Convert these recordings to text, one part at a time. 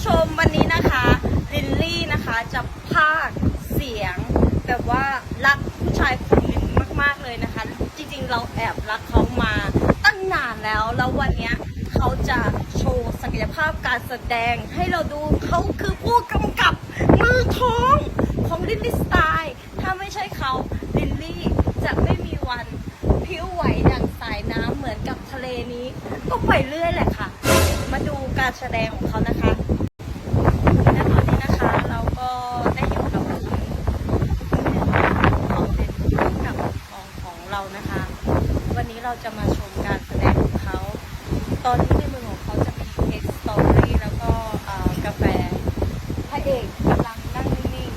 ผู้ชมวันนี้นะคะลินลี่นะคะจะพากเสียงแบบว่ารักผู้ชายคนหนึ่งมาก ๆเลยนะคะ จริงๆ เราแอบรักเขามาตั้งนานแล้วแล้ววันนี้เขาจะโชว์ศักยภาพการแสดงให้เราดูเขาคือผู้กำกับมือทองของลินลี่สไตล์ถ้าไม่ใช่เขาลินลี่จะไม่มีวันผิวไหวดังสายน้ำเหมือนกับทะเลนี้ ก็ไปเรื่อยแหละค่ะ มาดูการแสดงของเขานะคะตอนนี้นะคะเราก็ได้อยู่กับคุณของเป็นผู้กับของของ เรานะคะ วันนี้เราจะมาชมการแสดงของเขา ตอนนี้ในมือของเขาจะมีเค้กสตรอเบอรี่แล้วก็เอ่อกาแฟพระเอกกำลังนั่งนิ่ง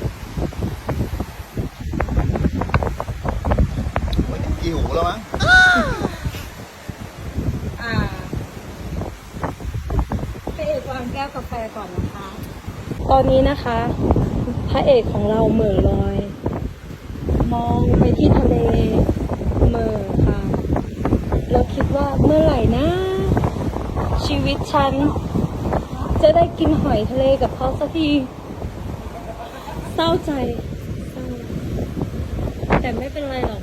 มันกี่หูแล้วมั้งๆอ่าพระเอกวางแก้วกาแฟก่อนนะคะ ตอนนี้นะคะ พระเอกของเราเหม่อลอย มองไปที่ทะเลเหม่อค่ะ แล้วคิดว่า เมื่อไหร่นะ ชีวิตฉัน จะได้กินหอยทะเลกับเขาสักที เศร้าใจเศร้าแต่ไม่เป็นไรหรอก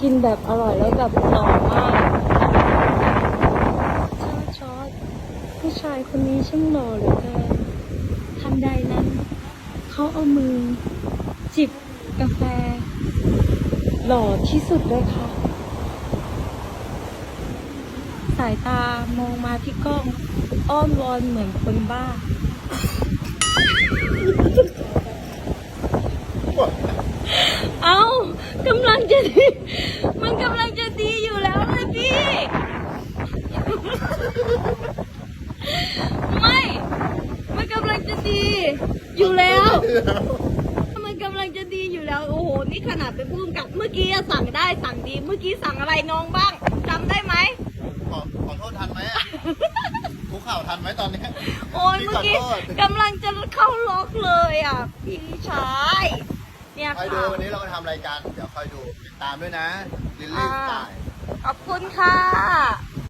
กินแบบอร่อยแล้วแบบหล่อมากชอบชอบผู้ชายคนนี้ช่างหล่อเหลือเกินทันใดนั้น เขาเอามือ จิบกาแฟ หล่อที่สุดเลยค่ะ สายตามองมาที่กล้อง อ้อนวอนเหมือนคนบ้า เอากำลังจะดี มันกำลังจะดีอยู่แล้วเลยพี่ ไม่ มันกำลังจะดี อยู่แล้ว มันกำลังจะดีอยู่แล้ว โอ้โห นี่ขนาดเป็นผู้กำกับ เมื่อกี้อะสั่งได้สั่งดี เมื่อกี้สั่งอะไรน้องบ้างจำได้ไหม ขอขอโทษทันไหมอะคุกเข่าทันไหมตอนเนี้ย โอ้ยพี่เมื่อกี้ขอโทษ กำลังจะเข้าล็อกเลยอะ พี่ชาย เนี่ยคอยดูค่ะ วันนี้เรามาทำรายการ เดี๋ยวคอยดูติดตามด้วยนะลิลลี่สไตล์ ขอบคุณค่ะ